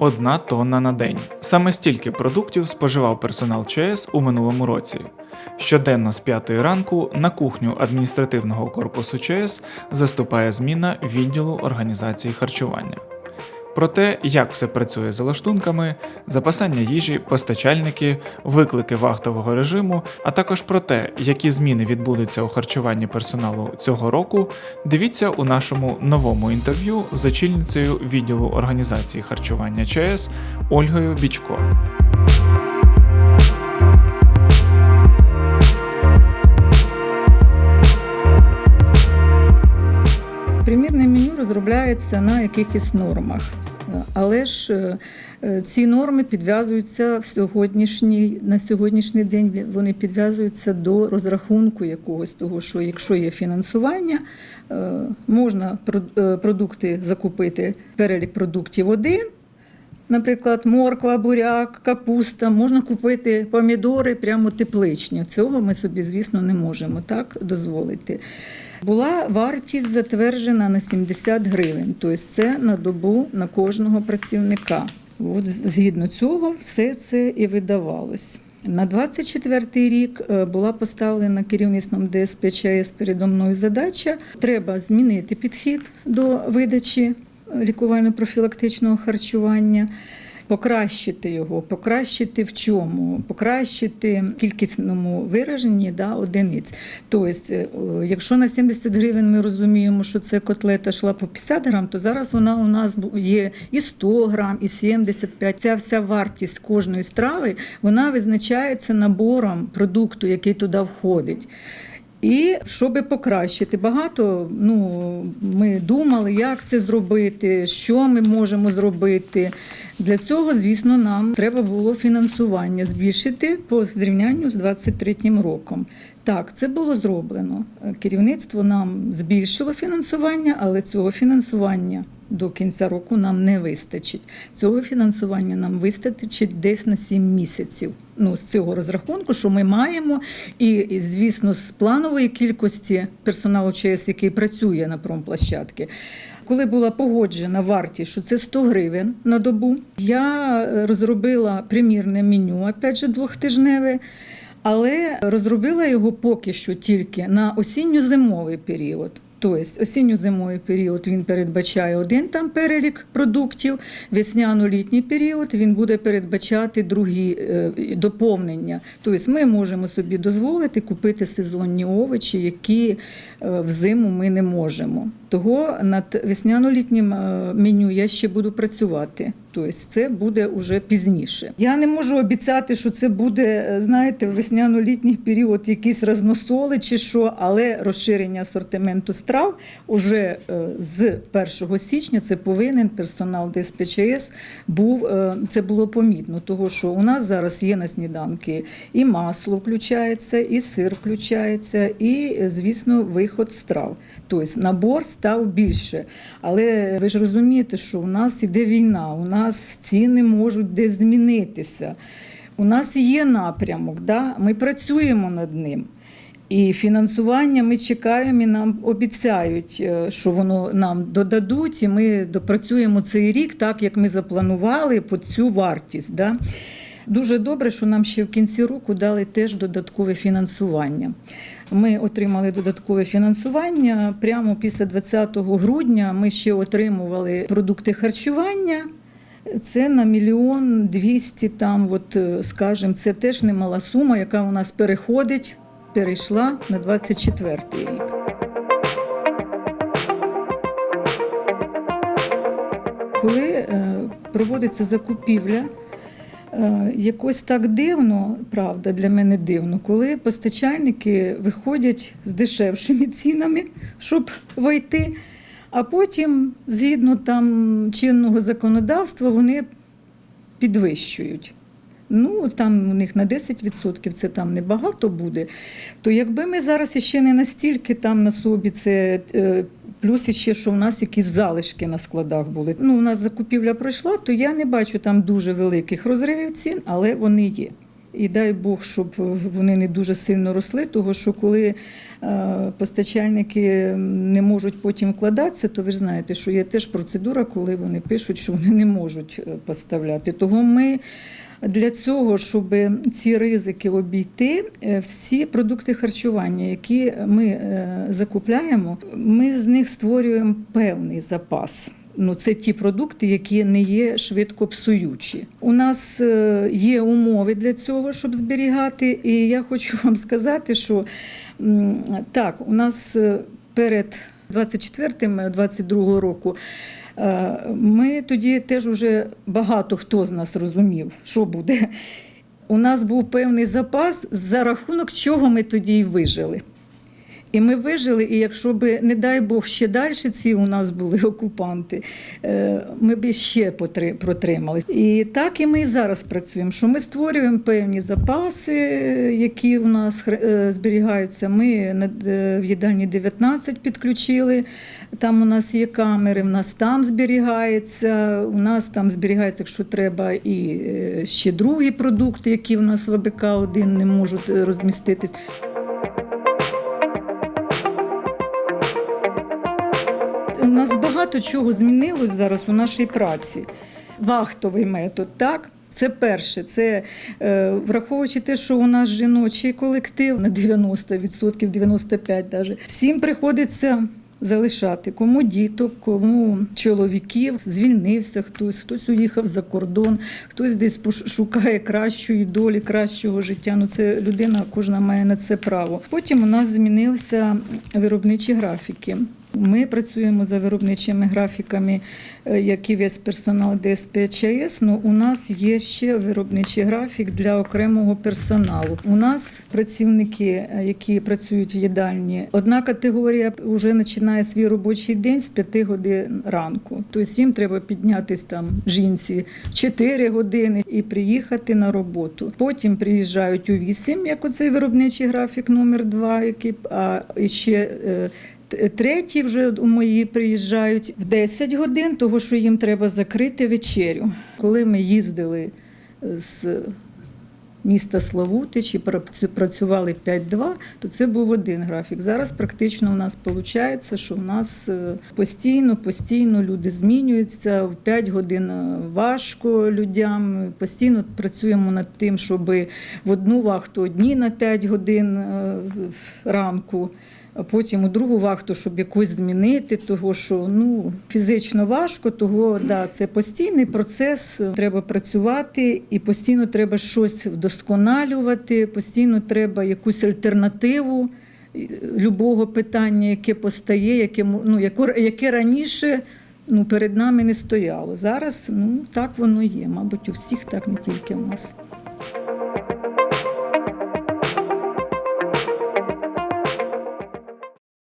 одна тонна на день. Саме стільки продуктів споживав персонал ЧС у минулому році. Щоденно з 5 ранку на кухню адміністративного корпусу ЧС заступає зміна відділу організації харчування. Про те, як все працює за лаштунками, запасання їжі, постачальники, виклики вахтового режиму, а також про те, які зміни відбудуться у харчуванні персоналу цього року, дивіться у нашому новому інтерв'ю з очільницею відділу організації харчування ЧС Ольгою Бічко. Примірне меню розробляється на якихось нормах. Але ж е, е, ці норми підв'язуються в сьогоднішній на сьогоднішній день. Вони підв'язуються до розрахунку якогось того, що якщо є фінансування, е, можна продукти закупити перелік продуктів один. Наприклад, морква, буряк, капуста, можна купити помідори прямо тепличні. Цього ми собі, звісно, не можемо так дозволити. Була вартість затверджена на 70 гривень, тобто це на добу на кожного працівника. От згідно цього все це і видавалось. На 24 рік е, була поставлена керівництвом ДСПЧС передо мною задача. Треба змінити підхід до видачі лікувально-профілактичного харчування. Покращити його, покращити в чому? Покращити в кількісному вираженні да, одиниць. Тобто, е, якщо на 70 гривень ми розуміємо, що це котлета йшла по 50 грам, то зараз вона у нас є і 100 грам, і 75. Ця вся вартість кожної страви вона визначається набором продукту, який туди входить. І щоб покращити, багато ну, ми думали, як це зробити, що ми можемо зробити. Для цього, звісно, нам треба було фінансування збільшити по зрівнянню з 23 роком. Так, це було зроблено. Керівництво нам збільшило фінансування, але цього фінансування до кінця року нам не вистачить. Цього фінансування нам вистачить десь на 7 місяців. Ну, з цього розрахунку, що ми маємо, і, звісно, з планової кількості персоналу ЧС, який працює на промплощадці. Коли була погоджена вартість, що це 100 гривень на добу, я е, розробила примірне меню, опять же, двохтижневе. Але розробила його поки що тільки на осінньо-зимовий період. Тобто осінньо-зимовий період він передбачає один там перелік продуктів, весняно-літній період він буде передбачати другі е, доповнення. Тобто ми можемо собі дозволити купити сезонні овочі, які е, взиму ми не можемо. Того над весняно-літнім е, меню я ще буду працювати. Тобто це буде уже пізніше. Я не можу обіцяти, що це буде, е, знаєте, в весняно-літній період якісь разносоли чи що, але розширення асортименту страв уже е, з 1 січня це повинен персонал ДСПЧС був е, це було помітно, того що у нас зараз є на сніданки і масло включається, і сир включається, і звісно, виход страв. Тобто набор став більше. Але ви ж розумієте, що у нас іде війна, у нас ціни можуть десь змінитися. У нас є напрямок, да? ми працюємо над ним. І фінансування ми чекаємо і нам обіцяють, е, що воно нам додадуть, і ми допрацюємо цей рік так, як ми запланували по цю вартість. Да? Дуже добре, що нам ще в кінці року дали теж додаткове фінансування. Ми отримали додаткове фінансування прямо після 20 грудня. Ми ще отримували продукти харчування. Це на мільйон двісті. Там, от е, скажімо, це теж немала сума, яка у нас переходить, перейшла на 24 рік. Коли е, проводиться закупівля, е, якось так дивно, правда, для мене дивно, коли постачальники виходять з дешевшими цінами, щоб вийти, а потім, згідно там чинного законодавства, вони підвищують. Ну, там у них на 10% це там небагато буде. То якби ми зараз іще не настільки там на собі це. е, Плюс іще, що в нас якісь залишки на складах були. Ну, у нас закупівля пройшла, то я не бачу там дуже великих розривів цін, але вони є. І дай Бог, щоб вони не дуже сильно росли, тому що коли е, постачальники не можуть потім вкладатися, то ви ж знаєте, що є теж процедура, коли вони пишуть, що вони не можуть е, поставляти. Того ми для цього, щоб ці ризики обійти, е, всі продукти харчування, які ми закупляємо, ми з них створюємо певний запас. Ну, це ті продукти, які не є швидко псуючі. У нас е, є умови для цього, щоб зберігати. І я хочу вам сказати, що так, у нас е, перед 24-22 року. е, Ми тоді теж уже багато хто з нас розумів, що буде. У нас був певний запас, за рахунок чого ми тоді й вижили. І ми вижили, і якщо б, не дай Бог, ще далі ці у нас були окупанти, е, ми б ще протримались. І так і ми і зараз працюємо, що ми створюємо певні запаси, які у нас е, зберігаються. Ми е, в їдальні 19 підключили. Там у нас є камери, в нас там зберігається. У нас там зберігається, якщо треба, і ще другі продукти, які в нас в АБК 1 не можуть розміститись. Нас багато чого змінилось зараз у нашій праці. Вахтовий метод, так? Це перше, це е, враховуючи те, що у нас жіночий колектив на 90%, 95% даже, всім приходиться залишати кому діток, кому чоловіків, звільнився хтось, хтось уїхав за кордон, хтось десь пош- шукає кращої долі, кращого життя. Ну це людина, кожна має на це право. Потім у нас змінилися виробничі графіки. Ми працюємо за виробничими графіками, е, як і весь персонал ДСП ЧАЕС. Ну, у нас є ще виробничий графік для окремого персоналу. У нас працівники, е, які працюють в їдальні, одна категорія вже починає свій робочий день з 5 годин ранку. Тобто їм треба піднятися там жінці 4 години і приїхати на роботу. Потім приїжджають у 8, як оцей виробничий графік номер 2, який а ще. Треті вже у мої приїжджають в 10 годин, того що їм треба закрити вечерю. Коли ми їздили з міста Славутич і працювали 5-2, то це був один графік. Зараз практично у нас виходить, що у нас е, постійно, постійно люди змінюються. В 5 годин е, важко людям. Постійно працюємо над тим, щоб в одну вахту одні на 5 годин е, ранку. А потім у другу вахту, щоб якось змінити, того що ну фізично важко, того да, це постійний процес. Треба працювати і постійно треба щось вдосконалювати, постійно треба якусь альтернативу е, любого питання, яке постає, яке ну, яке раніше ну, перед нами не стояло. Зараз ну так воно є. Мабуть, у всіх так не тільки у нас.